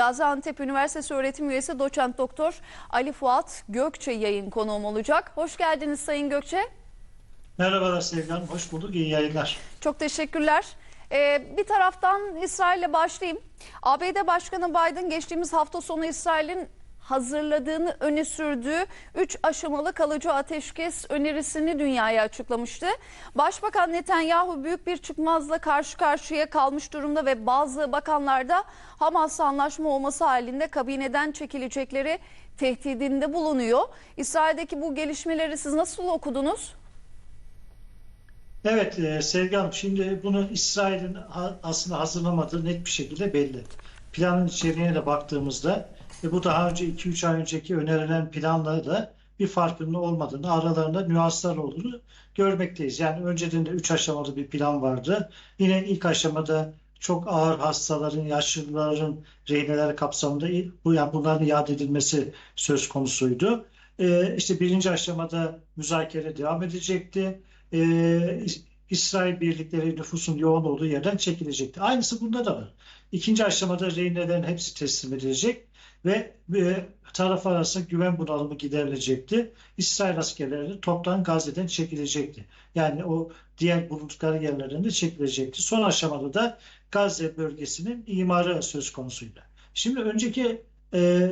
Gaziantep Üniversitesi öğretim üyesi doçent doktor Ali Fuat Gökçe yayın konuğum olacak. Hoş geldiniz Sayın Gökçe. Merhabalar Sevgi Hanım, hoş bulduk, iyi yayınlar. Çok teşekkürler. Ee, bir taraftan İsrail'le başlayayım. ABD Başkanı Biden geçtiğimiz hafta sonu İsrail'in hazırladığını öne sürdüğü 3 aşamalı kalıcı ateşkes önerisini dünyaya açıklamıştı. Başbakan Netanyahu büyük bir çıkmazla karşı karşıya kalmış durumda ve bazı bakanlar da Hamas'la anlaşma olması halinde kabineden çekilecekleri tehdidinde bulunuyor. İsrail'deki bu gelişmeleri siz nasıl okudunuz? Evet e, Sevgi Hanım, şimdi bunu İsrail'in aslında hazırlamadığı net bir şekilde belli. Planın içeriğine de baktığımızda ve bu daha önce 2-3 ay önceki önerilen planları da bir farkının olmadığını, aralarında nüanslar olduğunu görmekteyiz. Yani önceden de 3 aşamalı bir plan vardı. Yine ilk aşamada çok ağır hastaların, yaşlıların rehineler kapsamında bu yani bunların iade edilmesi söz konusuydu. Ee, işte birinci aşamada müzakere devam edecekti. Ee, İs- İsrail birlikleri nüfusun yoğun olduğu yerden çekilecekti. Aynısı bunda da var. İkinci aşamada rehinelerin hepsi teslim edilecek ve e, taraf arasında güven bunalımı giderilecekti. İsrail askerleri toptan Gazze'den çekilecekti. Yani o diğer bulundukları yerlerinde çekilecekti. Son aşamada da Gazze bölgesinin imarı söz konusuydu. Şimdi önceki e,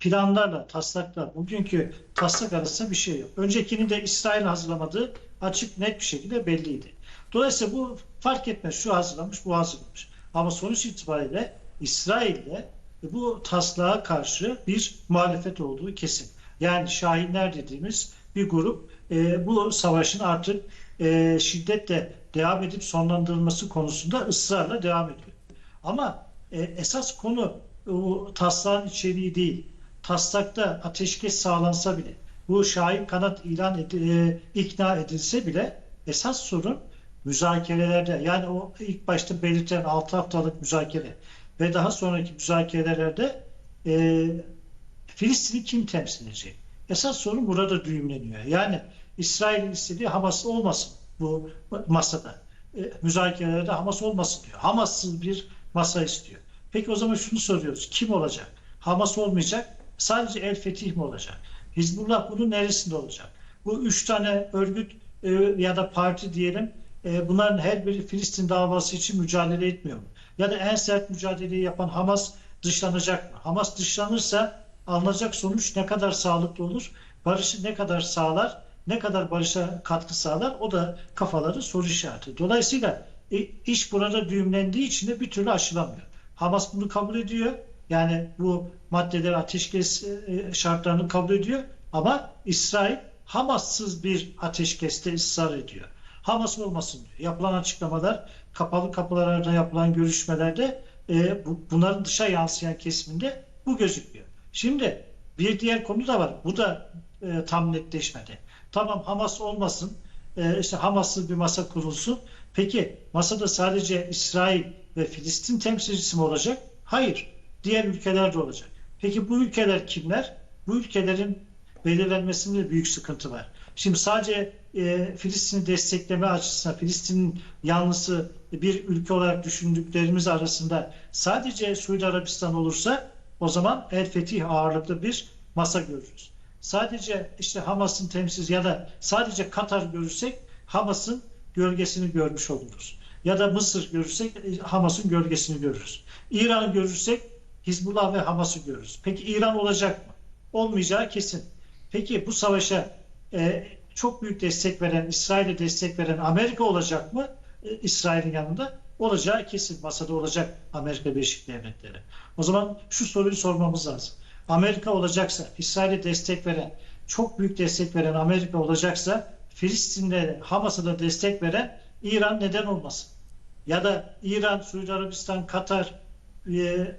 planlarla, taslakla bugünkü taslak arasında bir şey yok. Öncekini de İsrail hazırlamadığı açık net bir şekilde belliydi. Dolayısıyla bu fark etmez. Şu hazırlamış, bu hazırlamış. Ama sonuç itibariyle İsrail'de bu taslağa karşı bir muhalefet olduğu kesin. Yani Şahinler dediğimiz bir grup e, bu savaşın artık e, şiddetle devam edip sonlandırılması konusunda ısrarla devam ediyor. Ama e, esas konu o taslağın içeriği değil. Taslakta ateşkes sağlansa bile, bu Şahin kanat ilan edi- e, ikna edilse bile esas sorun müzakerelerde yani o ilk başta belirtilen 6 haftalık müzakere ve daha sonraki müzakerelerde e, Filistin'i kim temsil edecek? Esas sorun burada düğümleniyor. Yani İsrail'in istediği Hamas olmasın bu masada. E, müzakerelerde Hamas olmasın diyor. Hamassız bir masa istiyor. Peki o zaman şunu soruyoruz. Kim olacak? Hamas olmayacak. Sadece El Fetih mi olacak? Hizbullah bunun neresinde olacak? Bu üç tane örgüt e, ya da parti diyelim e, bunların her biri Filistin davası için mücadele etmiyor mu? Ya da en sert mücadeleyi yapan Hamas dışlanacak mı? Hamas dışlanırsa alınacak sonuç ne kadar sağlıklı olur? Barışı ne kadar sağlar? Ne kadar barışa katkı sağlar? O da kafaları soru işareti. Dolayısıyla e, iş burada düğümlendiği için de bir türlü aşılamıyor. Hamas bunu kabul ediyor. Yani bu maddeler ateşkes e, şartlarını kabul ediyor. Ama İsrail Hamassız bir ateşkeste ısrar ediyor. Hamas olmasın diyor. Yapılan açıklamalar, kapalı kapılar ardında yapılan görüşmelerde e, bu, bunların dışa yansıyan kesiminde bu gözüküyor. Şimdi bir diğer konu da var. Bu da e, tam netleşmedi. Tamam Hamas olmasın, e, işte Hamas'lı bir masa kurulsun. Peki masada sadece İsrail ve Filistin temsilcisi mi olacak? Hayır. Diğer ülkeler de olacak. Peki bu ülkeler kimler? Bu ülkelerin belirlenmesinde büyük sıkıntı var. Şimdi sadece e, Filistin'i destekleme açısından Filistin'in yanlısı bir ülke olarak düşündüklerimiz arasında sadece Suudi Arabistan olursa o zaman El Fetih ağırlıklı bir masa görürüz. Sadece işte Hamas'ın temsilcisi ya da sadece Katar görürsek Hamas'ın gölgesini görmüş oluruz. Ya da Mısır görürsek e, Hamas'ın gölgesini görürüz. İran görürsek Hizbullah ve Hamas'ı görürüz. Peki İran olacak mı? Olmayacağı kesin. Peki bu savaşa e, çok büyük destek veren, İsrail'e destek veren Amerika olacak mı? E, İsrail'in yanında olacağı kesin. Masada olacak Amerika Birleşik Devletleri. O zaman şu soruyu sormamız lazım. Amerika olacaksa, İsrail'e destek veren, çok büyük destek veren Amerika olacaksa, Filistin'de Hamas'a da destek veren İran neden olmasın? Ya da İran, Suudi Arabistan, Katar e,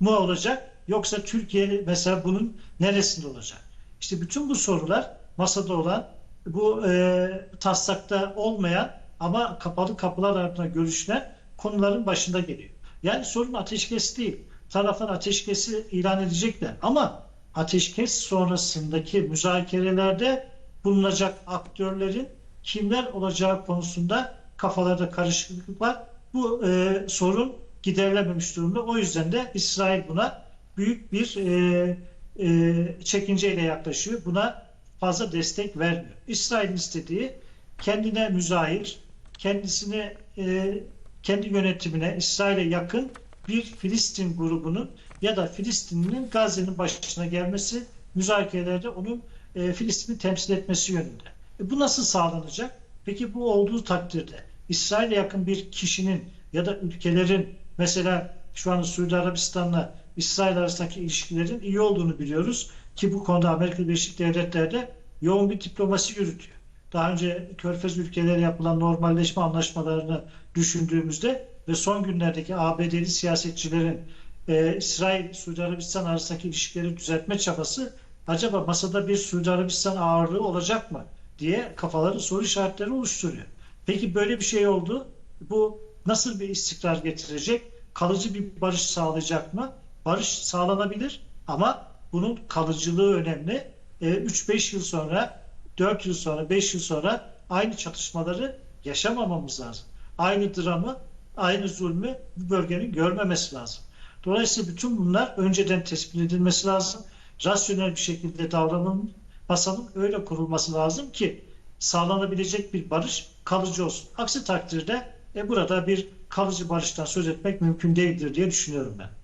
mı olacak? Yoksa Türkiye mesela bunun neresinde olacak? İşte bütün bu sorular masada olan, bu e, taslakta olmayan ama kapalı kapılar ardında görüşülen konuların başında geliyor. Yani sorun ateşkes değil. Taraflar ateşkesi ilan edecekler ama ateşkes sonrasındaki müzakerelerde bulunacak aktörlerin kimler olacağı konusunda kafalarda karışıklık var. Bu e, sorun giderilememiş durumda. O yüzden de İsrail buna büyük bir e, e, çekinceyle yaklaşıyor. Buna fazla destek vermiyor. İsrail'in istediği kendine müzahir, kendisine e, kendi yönetimine İsrail'e yakın bir Filistin grubunun ya da Filistin'in Gazze'nin başına gelmesi, müzakerelerde onun e, Filistin'i temsil etmesi yönünde. E, bu nasıl sağlanacak? Peki bu olduğu takdirde İsrail'e yakın bir kişinin ya da ülkelerin mesela şu an Suudi Arabistan'la İsrail arasındaki ilişkilerin iyi olduğunu biliyoruz ki bu konuda Amerika Birleşik Devletleri'de yoğun bir diplomasi yürütüyor. Daha önce Körfez ülkeleri yapılan normalleşme anlaşmalarını düşündüğümüzde ve son günlerdeki ABD'li siyasetçilerin e, İsrail Suudi Arabistan arasındaki ilişkileri düzeltme çabası acaba masada bir Suudi Arabistan ağırlığı olacak mı diye kafaları soru işaretleri oluşturuyor. Peki böyle bir şey oldu. Bu nasıl bir istikrar getirecek? Kalıcı bir barış sağlayacak mı? Barış sağlanabilir ama bunun kalıcılığı önemli. E, 3-5 yıl sonra, 4 yıl sonra, 5 yıl sonra aynı çatışmaları yaşamamamız lazım. Aynı dramı, aynı zulmü bu bölgenin görmemesi lazım. Dolayısıyla bütün bunlar önceden tespit edilmesi lazım. Rasyonel bir şekilde davranın, masanın öyle kurulması lazım ki sağlanabilecek bir barış kalıcı olsun. Aksi takdirde e, burada bir kalıcı barıştan söz etmek mümkün değildir diye düşünüyorum ben.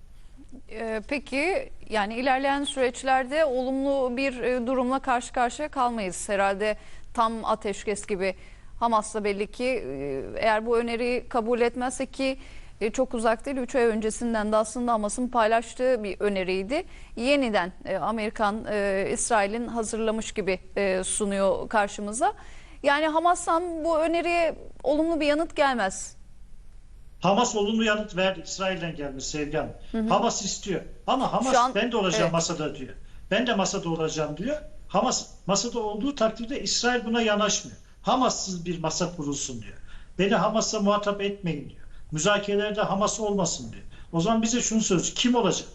Ee, Peki yani ilerleyen süreçlerde olumlu bir e, durumla karşı karşıya kalmayız herhalde tam ateşkes gibi. Hamas'ta belli ki e, eğer bu öneriyi kabul etmezse ki e, çok uzak değil 3 ay öncesinden de aslında Hamas'ın paylaştığı bir öneriydi. Yeniden Amerikan İsrail'in hazırlamış gibi sunuyor karşımıza. Yani Hamas'tan bu öneriye olumlu bir yanıt gelmez. Hamas olumlu yanıt verdi. İsrail'den gelmiş Sevgi Hanım. Hamas istiyor. Ama Hamas Şu an- ben de olacağım evet. masada diyor. Ben de masada olacağım diyor. Hamas masada olduğu takdirde İsrail buna yanaşmıyor. Hamassız bir masa kurulsun diyor. Beni Hamas'la muhatap etmeyin diyor. Müzakerelerde Hamas olmasın diyor. O zaman bize şunu söylüyor. Kim olacak?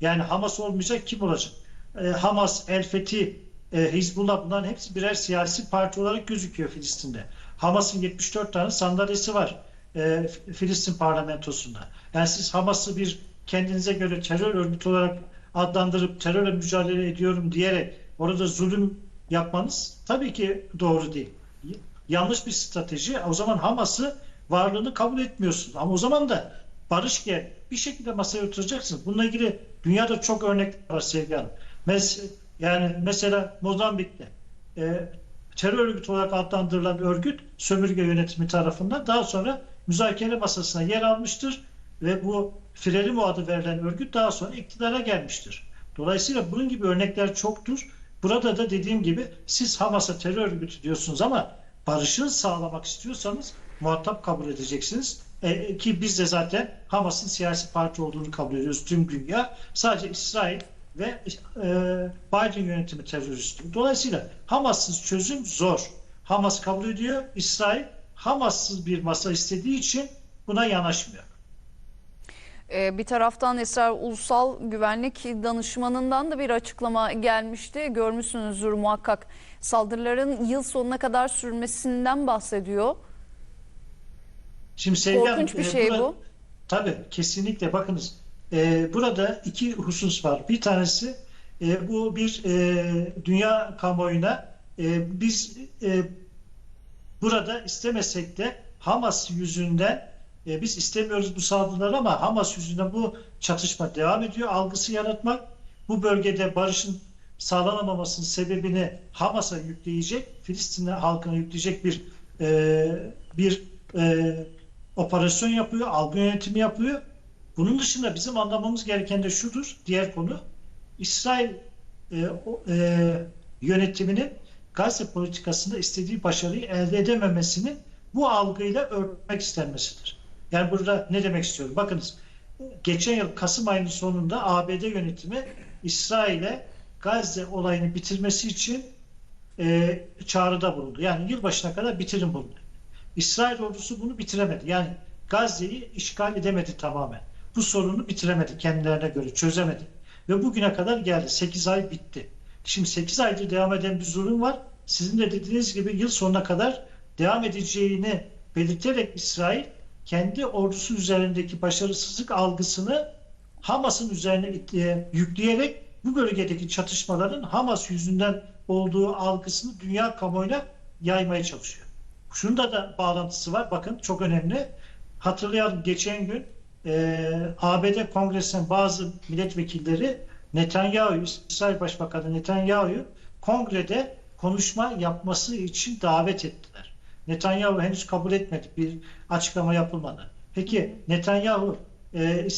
Yani Hamas olmayacak kim olacak? Ee, Hamas, El Fethi, e, Hizbullah bunların hepsi birer siyasi parti olarak gözüküyor Filistin'de. Hamas'ın 74 tane sandalyesi var e, Filistin parlamentosunda. Yani siz Hamas'ı bir kendinize göre terör örgütü olarak adlandırıp terörle mücadele ediyorum diyerek orada zulüm yapmanız tabii ki doğru değil. Yanlış bir strateji. O zaman Hamas'ı varlığını kabul etmiyorsun. Ama o zaman da barış gel. Bir şekilde masaya oturacaksın. Bununla ilgili dünyada çok örnek var Sevgi Hanım. Mes yani mesela Mozambik'te e, terör örgütü olarak adlandırılan örgüt sömürge yönetimi tarafından daha sonra müzakere masasına yer almıştır ve bu Frelimo adı verilen örgüt daha sonra iktidara gelmiştir. Dolayısıyla bunun gibi örnekler çoktur. Burada da dediğim gibi siz Hamas'a terör örgütü diyorsunuz ama barışı sağlamak istiyorsanız muhatap kabul edeceksiniz. E, ki biz de zaten Hamas'ın siyasi parti olduğunu kabul ediyoruz tüm dünya. Sadece İsrail ve e, Biden yönetimi terörist. Dolayısıyla Hamas'sız çözüm zor. Hamas kabul ediyor. İsrail Hamas'sız bir masa istediği için buna yanaşmıyor. Ee, Bir taraftan İsrail Ulusal Güvenlik Danışmanı'ndan da bir açıklama gelmişti. Görmüşsünüzdür muhakkak. Saldırıların yıl sonuna kadar sürmesinden bahsediyor. Şimdi Sevgi Korkunç bir e, şey bu. Tabii kesinlikle bakınız e, burada iki husus var. Bir tanesi e, bu bir e, dünya kamuoyuna e, biz e, burada istemesek de Hamas yüzünden e, biz istemiyoruz bu saldırıları ama Hamas yüzünden bu çatışma devam ediyor. Algısı yaratmak bu bölgede barışın sağlanamamasının sebebini Hamas'a yükleyecek, Filistin halkına yükleyecek bir e, bir e, operasyon yapıyor, algı yönetimi yapıyor. Bunun dışında bizim anlamamız gereken de şudur, diğer konu. İsrail e, e, yönetiminin Gazze politikasında istediği başarıyı elde edememesinin bu algıyla örtmek istenmesidir. Yani burada ne demek istiyorum? Bakınız, geçen yıl Kasım ayının sonunda ABD yönetimi İsrail'e Gazze olayını bitirmesi için e, çağrıda bulundu. Yani yılbaşına kadar bitirin bunu. İsrail ordusu bunu bitiremedi. Yani Gazze'yi işgal edemedi tamamen. Bu sorunu bitiremedi kendilerine göre, çözemedi. Ve bugüne kadar geldi. 8 ay bitti. Şimdi 8 aydır devam eden bir zulüm var. Sizin de dediğiniz gibi yıl sonuna kadar devam edeceğini belirterek İsrail kendi ordusu üzerindeki başarısızlık algısını Hamas'ın üzerine yükleyerek bu bölgedeki çatışmaların Hamas yüzünden olduğu algısını dünya kamuoyuna yaymaya çalışıyor. Şunda da bağlantısı var. Bakın çok önemli. Hatırlayalım geçen gün e, ABD Kongresi'nin bazı milletvekilleri Netanyahu, İsrail Başbakanı Netanyahu'yu kongrede konuşma yapması için davet ettiler. Netanyahu henüz kabul etmedi. Bir açıklama yapılmadı. Peki Netanyahu e, e,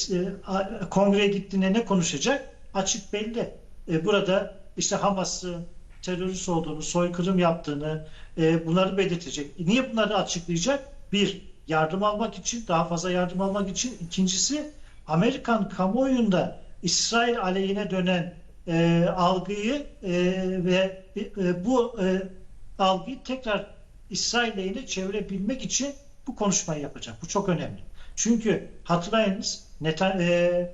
kongreye gittiğinde ne konuşacak? Açık belli. E, burada işte Hamas'ın terörist olduğunu, soykırım yaptığını e, bunları belirtecek. E, niye bunları açıklayacak? Bir, yardım almak için, daha fazla yardım almak için. İkincisi, Amerikan kamuoyunda İsrail aleyhine dönen e, algıyı e, ve e, bu e, algıyı tekrar İsrail lehine çevirebilmek için bu konuşmayı yapacak. Bu çok önemli. Çünkü hatırlayınız Netan, e,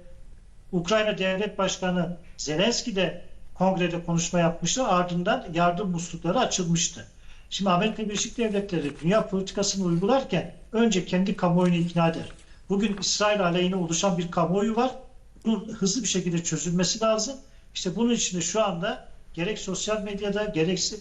Ukrayna Devlet Başkanı Zelenski de kongrede konuşma yapmıştı. Ardından yardım muslukları açılmıştı. Şimdi Amerika Birleşik Devletleri dünya politikasını uygularken önce kendi kamuoyunu ikna eder. Bugün İsrail aleyhine oluşan bir kamuoyu var. Bunun hızlı bir şekilde çözülmesi lazım. İşte bunun için de şu anda gerek sosyal medyada gerekse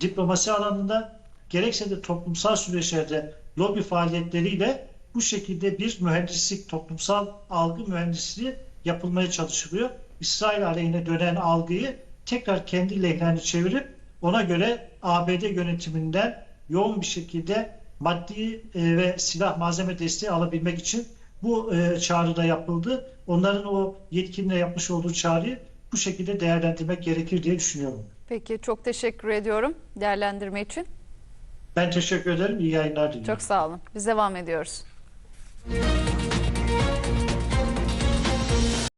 diplomasi alanında gerekse de toplumsal süreçlerde lobi faaliyetleriyle bu şekilde bir mühendislik, toplumsal algı mühendisliği yapılmaya çalışılıyor. İsrail aleyhine dönen algıyı tekrar kendi lehlerine çevirip ona göre ABD yönetiminden yoğun bir şekilde maddi e, ve silah malzeme desteği alabilmek için bu e, çağrıda yapıldı. Onların o yetkinle yapmış olduğu çağrıyı bu şekilde değerlendirmek gerekir diye düşünüyorum. Peki çok teşekkür ediyorum değerlendirme için. Ben teşekkür ederim. İyi yayınlar diliyorum. Çok sağ olun. Biz devam ediyoruz.